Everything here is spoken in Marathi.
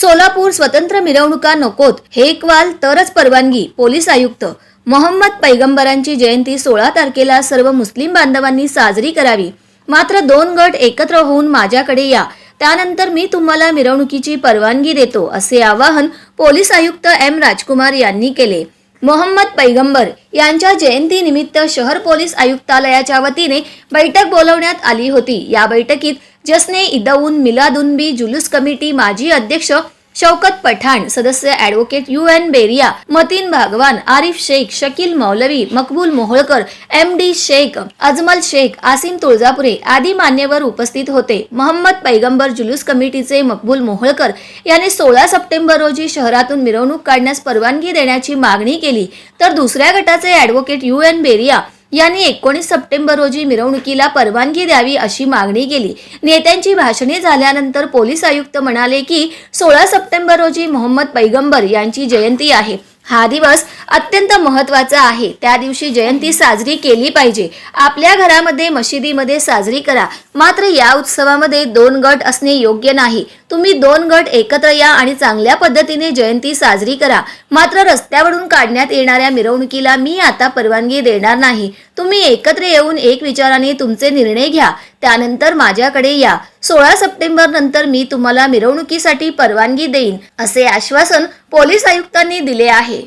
सोलापूर स्वतंत्र मिरवणुका नकोत हे कवाल तरच परवानगी पोलीस आयुक्त. मोहम्मद पैगंबरांची जयंती सोळा तारखेला सर्व मुस्लिम बांधवांनी साजरी करावी. मात्र दोन गट एकत्र होऊन माझ्याकडे या. त्यानंतर मी तुम्हाला मिरवणुकीची परवानगी देतो असे आवाहन पोलीस आयुक्त एम राजकुमार यांनी केले. मोहम्मद पैगंबर यांच्या जयंतीनिमित्त शहर पोलीस आयुक्तालयाच्या वतीने बैठक बोलवण्यात आली होती. या बैठकीत जसने इदऊन मिलादुनबी जुलूस कमिटी माजी अध्यक्ष शौकत पठाण सदस्य advocate U N Beriya Mateen Bhagwan Arif Sheikh Shakeel Maulvi Maqbool Moholkar M D Sheikh Ajmal Sheikh Asim Tuljapure आदी मान्यवर उपस्थित होते. मोहम्मद पैगंबर जुलूस कमिटीचे मकबूल मोहोळकर यांनी सोळा सप्टेंबर रोजी शहरातून मिरवणूक काढण्यास परवानगी देण्याची मागणी केली. तर दुसऱ्या गटाचे ॲडव्होकेट यू एन बेरिया यांनी एकोणीस सप्टेंबर रोजी मिरवणुकीला परवानगी द्यावी अशी मागणी केली. नेत्यांची भाषणे झाल्यानंतर पोलीस आयुक्त म्हणाले की सोळा सप्टेंबर रोजी मोहम्मद पैगंबर यांची जयंती आहे. हा दिवस अत्यंत महत्त्वाचा आहे. त्या दिवशी जयंती साजरी केली पाहिजे. आपल्या घरामध्ये मशिदीमध्ये साजरी करा. मात्र या उत्सवामध्ये दोन गट असणे योग्य नाही. तुम्ही दोन गट एकत्र या आणि चांगल्या पद्धतीने जयंती साजरी करा. मात्र रस्त्यावरून काढण्यात येणाऱ्या मिरवणुकीला मी आता परवानगी देणार नाही. तुम्ही एकत्र येऊन एक विचाराने तुमचे निर्णय घ्या. त्यानंतर माझ्याकडे या. सोळा सप्टेंबर नंतर मी तुम्हाला मिरवणुकीसाठी परवानगी देईन असे आश्वासन पोलीस आयुक्तांनी दिले आहे.